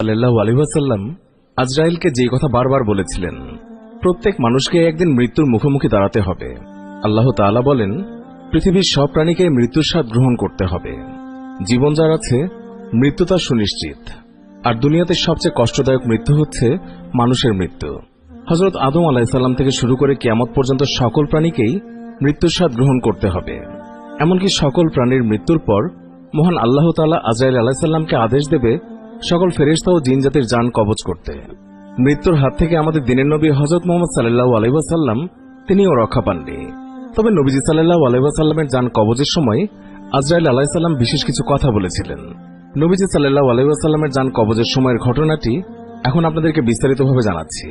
সাল্লাহ আলহাসাল্লাম আজরাইলকে যে কথা বারবার বলেছিলেন, প্রত্যেক মানুষকে একদিন মৃত্যুর মুখোমুখি দাঁড়াতে হবে। আল্লাহ তাআলা বলেন, পৃথিবীর সব প্রাণীকে মৃত্যুর স্বাদ গ্রহণ করতে হবে। জীবন যার আছে, মৃত্যু তার সুনিশ্চিত। আর দুনিয়াতে সবচেয়ে কষ্টদায়ক মৃত্যু হচ্ছে মানুষের মৃত্যু। হজরত আদম আলাহিসাল্লাম থেকে শুরু করে কিয়ামত পর্যন্ত সকল প্রাণীকেই মৃত্যুর স্বাদ গ্রহণ করতে হবে। এমনকি সকল প্রাণীর মৃত্যুর পর মহান আল্লাহ তালা আজরাইল আলাহিসাল্লামকে আদেশ দেবে সকল ফেরেশতা ও জিন জাতির যান কবচ করতে। মৃত্যুর হাত থেকে আমাদের দিনের নবী হজরত মোহাম্মদ সাল্লাহ আলহাসাল্লাম তিনিও রক্ষা পাননি। তবে নবীজি সাল্লাহ আলহাসাল্লামের যান কবচের সময় আজরাইল আলাহিসাল্লাম বিশেষ কিছু কথা বলেছিলেন। নবীজি সাল্লাহ আলহাসাল্লামের যান কবচের সময়ের ঘটনাটি এখন আপনাদেরকে বিস্তারিতভাবে জানাচ্ছি।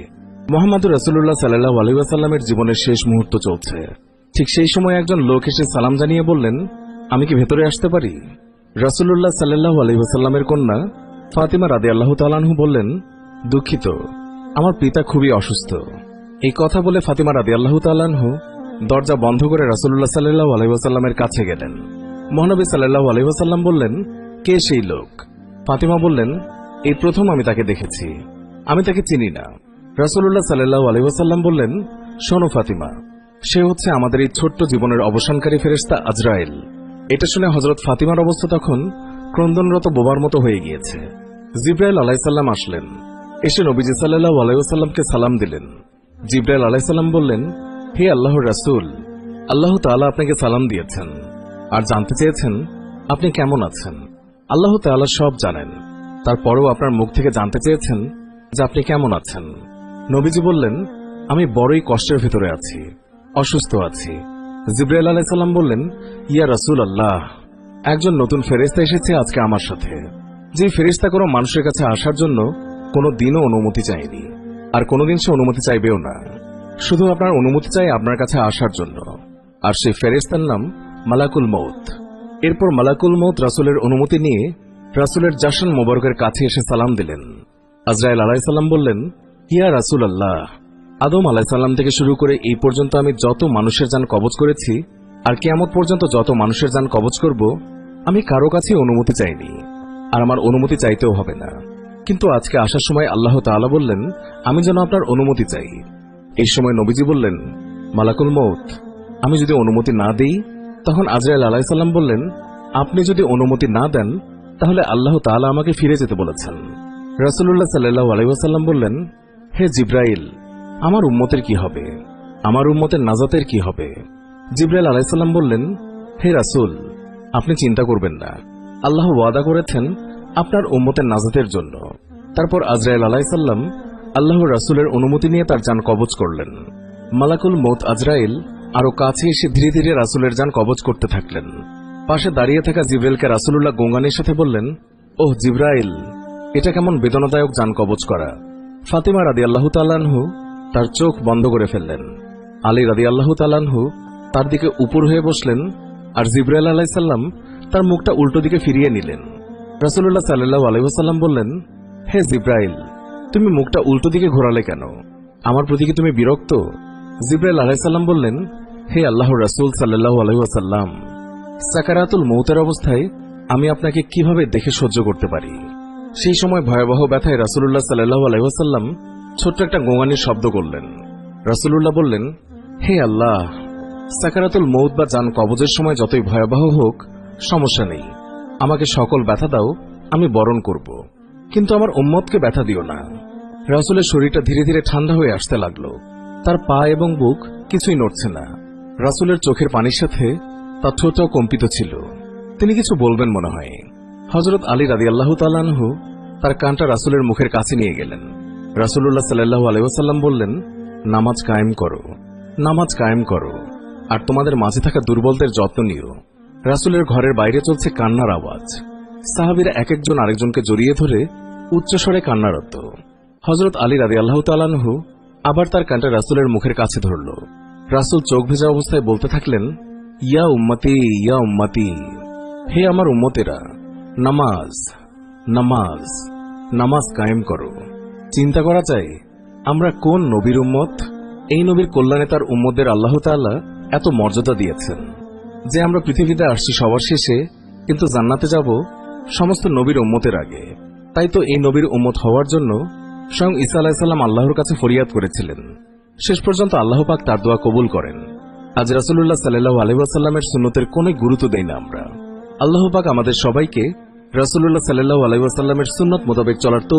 মোহাম্মদ রসুল্লাহ সাল্লাহ আলহাসাল্লামের জীবনের শেষ মুহূর্ত চলছে। ঠিক সেই সময় একজন লোক এসে সালাম জানিয়ে বললেন, আমি কি ভেতরে আসতে পারি? রসুল্লাহ সাল্লাহ আলহিহাসাল্লামের কন্যা ফাতিমা রাদে আল্লাহ তালানহু বললেন, দুঃখিত, আমার পিতা খুবই অসুস্থ। এই কথা বলে ফাতিমা রাদে আল্লাহ তালানহু দরজা বন্ধ করে রাসুল্লাহ সাল্লাহ আলহিহাসাল্লামের কাছে গেলেন। মহানবী সাল্লাহ আলহিহাসাল্লাম বললেন, কে সেই লোক? ফাতিমা বললেন, এই প্রথম আমি তাকে দেখেছি, আমি তাকে চিনি না। রাসুল্লাহ সাল্লাহ আলহিহাসাল্লাম বললেন, শোনো ফাতিমা, সে হচ্ছে আমাদের এই ছোট্ট জীবনের অবসানকারী ফেরেস্তা আজরায়েল এটা শুনে হজরত ফাতিমার অবস্থা তখন ক্রন্দনরত বোবার মতো হয়ে গিয়েছে। জিব্রাইল আলাইসাল্লাম আসলেন। এসে নবীজি সাল্লাহ আলাইসাল্লামকে সালাম দিলেন। জিব্রাইল আলাইসাল্লাম বললেন, হে আল্লাহর রাসূল, আল্লাহ তাআলা আপনাকে সালাম দিয়েছেন আর জানতে চেয়েছেন আপনি কেমন আছেন। আল্লাহ তাআলা সব জানেন। তারপরেও আপনার মুখ থেকে জানতে চেয়েছেন যে আপনি কেমন আছেন। নবীজি বললেন, আমি বড়ই কষ্টের ভিতরে আছি, অসুস্থ আছি। জিব্রাইল আলাইসাল্লাম বললেন, ইয়া রাসূল আল্লাহ একজন নতুন ফেরেস্তা এসেছে আজকে আমার সাথে। যে ফেরিস্তা কোনো মানুষের কাছে আসার জন্য কোনো দিনও অনুমতি চায়নি, আর কোনোদিন সে অনুমতি চাইবেও না। শুধু আপনার অনুমতি চাই আপনার কাছে আসার জন্য। আর সেই ফেরেস্তার নাম মালাকুল মৌত এরপর মালাকুল মৌত রাসুলের অনুমতি নিয়ে রাসুলের জাসান মোবারকের কাছে এসে সালাম দিলেন। আজরাইল আলাইসাল্লাম বললেন, ইয়া রাসুল আল্লাহ আদম আলাইসাল্লাম থেকে শুরু করে এই পর্যন্ত আমি যত মানুষের যান কবচ করেছি, আর কেয়ামত পর্যন্ত যত মানুষের যান কবচ করব, আমি কারও কাছে অনুমতি চাইনি। আর আমার অনুমতি চাইতেও হবে না। কিন্তু আজকে আসার সময় আল্লাহ তাআলা বললেন, আমি যেন আপনার অনুমতি চাই। এই সময় নবীজি বললেন, মালাকুল মৌত আমি যদি অনুমতি না দিই, তখন আজরাইল আলাইসাল্লাম বললেন, আপনি যদি অনুমতি না দেন, তাহলে আল্লাহ তাআলা আমাকে ফিরে যেতে বলেছেন। রাসুল্লাহ সাল্লাহ আলাইসাল্লাম বললেন, হে জিব্রাইল, আমার উম্মতের কি হবে? আমার উম্মতের নাজাতের কি হবে? জিব্রাইল আলাইসাল্লাম বললেন, হে রাসুল, আপনি চিন্তা করবেন না। আল্লাহ ওয়াদা করেছেন আপনার উম্মতের নাজাতের জন্য। তারপর আজরাইল আলাইসাল্লাম আল্লাহ রাসুলের অনুমতি নিয়ে তার যান কবচ করলেন। মালাকুল মৌত আজরাইল আরও কাছে এসে ধীরে ধীরে রাসুলের যান কবচ করতে থাকলেন। পাশে দাঁড়িয়ে থাকা জিব্রাইলকে রাসুলুল্লাহ গোঙ্গানের সাথে বললেন, ওহ জিব্রাইল, এটা কেমন বেদনাদায়ক যান কবচ করা। ফাতিমা রাদি আল্লাহ তাল্লাহু তার চোখ বন্ধ করে ফেললেন। আলী রাদি আল্লাহ তাল্লাহু তার দিকে উপর হয়ে বসলেন আর জিব্রাইল আলাইসাল্লাম তার মুখটা উল্টো দিকে ফিরিয়ে নিলেন। রাসুল্লাহ সাল্লাহ আলহাম বললেন, হে জিব্রাইল, তুমি মুখটা উল্টো দিকে ঘোরালে কেন? আমার প্রতি কি তুমি বিরক্ত? জিব্রাইল আলাইসাল্লাম বললেন, হে আল্লাহ রাসুল সাল্লাহ আলহাসাল্লাম সাকারাতুল মৌতের অবস্থায় আমি আপনাকে কীভাবে দেখে সহ্য করতে পারি? সেই সময় ভয়াবহ ব্যথায় রাসুল্লাহ সাল্লাহ আলহাসাল্লাম ছোট্ট একটা গোঙানির শব্দ করলেন। রাসুল্লাহ বললেন, হে আল্লাহ, সাকারাতুল মৌত বা যান কবজের সময় যতই ভয়াবহ হোক সমস্যা নেই। আমাকে সকল ব্যথা দাও, আমি বরণ করব। কিন্তু আমার উম্মতকে ব্যথা দিও না। রাসুলের শরীরটা ধীরে ধীরে ঠান্ডা হয়ে আসতে লাগল। তার পা এবং বুক কিছুই নড়ছে না। রাসুলের চোখের পানির সাথে তার ঠোঁটও কম্পিত ছিল। তিনি কিছু বলবেন মনে হয়। হজরত আলী রাদি আল্লাহ তাল্লাহু তার কানটা রাসুলের মুখের কাছে নিয়ে গেলেন। রাসুল্লাহ সাল্লাহ আলহাম বললেন, নামাজ কায়েম করো। নামাজ কায়েম করো। আর তোমাদের মাঝে থাকা দুর্বলদের যত্ন নিও। রাসুলের ঘরের বাইরে চলছে কান্নার আওয়াজ। সাহাবিরা এক একজন আরেকজনকে জড়িয়ে ধরে উচ্চস্বরে কান্নারত হজরত আলী রাদি আল্লাহ তালানহু আবার তার কানটা রাসুলের মুখের কাছে ধরল। রাসুল চোখ ভেজা অবস্থায় বলতে থাকলেন, ইয়া উম্মতি ইয়া উম্মতি, হে আমার উম্মতেরা, নামাজ নামাজ নামাজ কায়েম করো। চিন্তা করা যায় আমরা কোন নবীর উম্মত? এই নবীর কল্যাণে তার উম্মদের আল্লাহ তাআলা এত মর্যাদা দিয়েছেন। যে আমরা পৃথিবীতে আসছি সবার শেষে, কিন্তু জান্নাতে যাব সমস্ত নবীর উম্মতের আগে। তাই তো এই নবীর উম্মত হওয়ার জন্য স্বয়ং ঈসা আলাহিসাল্লাম আল্লাহর কাছে ফরিয়াদ করেছিলেন। শেষ পর্যন্ত আল্লাহ পাক তার দোয়া কবুল করেন। আজ রাসুল্লাহ সাল্লাহ আলহাসাল্লামের সুন্নতের কোনো গুরুত্ব দেই না আমরা। আল্লাহ পাক আমাদের সবাইকে রাসুল্লাহ সাল্লাহ আলহাসাল্লামের সুন্নত মোতাবেক চলার তৌফিক